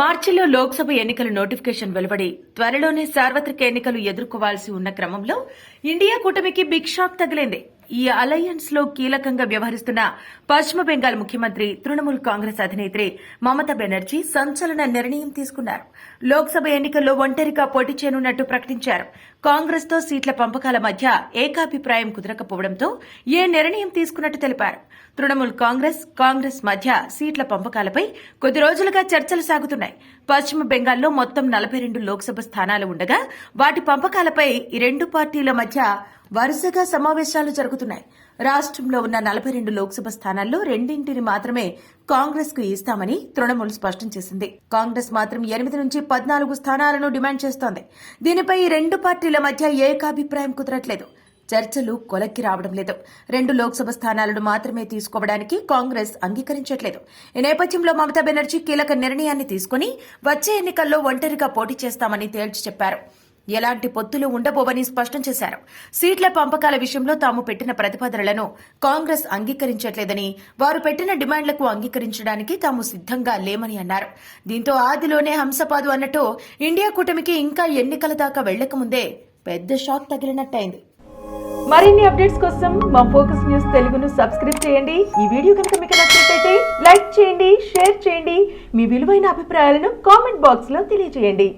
మార్చిలో లోక్సభ ఎన్నికల నోటిఫికేషన్ వెలువడి త్వరలోనే సార్వత్రిక ఎన్నికలు ఎదుర్కోవాల్సి ఉన్న క్రమంలో ఇండియా కూటమికి బిగ్ షాక్ తగిలింది. ఈ అలయన్స్లో కీలకంగా వ్యవహరిస్తున్న పశ్చిమ బెంగాల్ ముఖ్యమంత్రి తృణమూల్ కాంగ్రెస్ అధినేత్రి మమతా బెనర్జీ సంచలన నిర్ణయం తీసుకున్నారు. లోక్సభ ఎన్నికల్లో ఒంటరిగా పోటీ చేయనున్నట్టు ప్రకటించారు. కాంగ్రెస్తో సీట్ల పంపకాల మధ్య ఏకాభిప్రాయం కుదరకపోవడంతో ఏ నిర్ణయం తీసుకున్నట్టు తెలిపారు. తృణమూల్ కాంగ్రెస్ కాంగ్రెస్ మధ్య సీట్ల పంపకాలపై కొద్ది రోజులుగా చర్చలు సాగుతున్నాయి. పశ్చిమ బెంగాల్లో మొత్తం నలభై రెండు లోక్సభ స్థానాలు ఉండగా వాటి పంపకాలపై ఈ రెండు పార్టీల మధ్య వరుసగా సమావేశాలు జరుగుతున్నాయి. రాష్ట్రంలో ఉన్న నలభై రెండు లోక్సభ స్థానాల్లో రెండింటిని మాత్రమే కాంగ్రెస్కు ఇస్తామని తృణమూల్ స్పష్టం చేసింది. కాంగ్రెస్ మాత్రం ఎనిమిది నుంచి పద్నాలుగు స్థానాలను డిమాండ్ చేస్తోంది. దీనిపై రెండు పార్టీల మధ్య ఏకాభిప్రాయం కుదరట్లేదు. చర్చలు కొలక్కి రావడం లేదు. రెండు లోక్సభ స్థానాలను మాత్రమే తీసుకోవడానికి కాంగ్రెస్ అంగీకరించట్లేదు. ఈ నేపథ్యంలో మమతా బెనర్జీ కీలక నిర్ణయాన్ని తీసుకుని వచ్చే ఎన్నికల్లో ఒంటరిగా పోటీ చేస్తామని తేల్చి చెప్పారు. ఎలాంటి పొత్తులు ఉండబోవని స్పష్టం చేశారు. సీట్ల పంపకాల విషయంలో తాము పెట్టిన ప్రతిపాదనలను కాంగ్రెస్ అంగీకరించట్లేదని వారు పెట్టిన డిమాండ్లకు అంగీకరించడానికి తాము సిద్ధంగా లేమని అన్నారు. దీంతో ఆదిలోనే హంసపాదు అన్నట్టు ఇండియా కూటమికి ఇంకా ఎన్నికల దాకా వెళ్ళకముందే పెద్ద షాక్ తగిలినట్టయింది. మరిన్ని అప్డేట్స్ కోసం మా ఫోకస్ న్యూస్ తెలుగును సబ్స్క్రైబ్ చేయండి. ఈ వీడియో కనుక మీకు నచ్చినట్లయితే లైక్ చేయండి షేర్ చేయండి. మీ విలువైన అభిప్రాయాలను కామెంట్ బాక్స్లో తెలియజేయండి.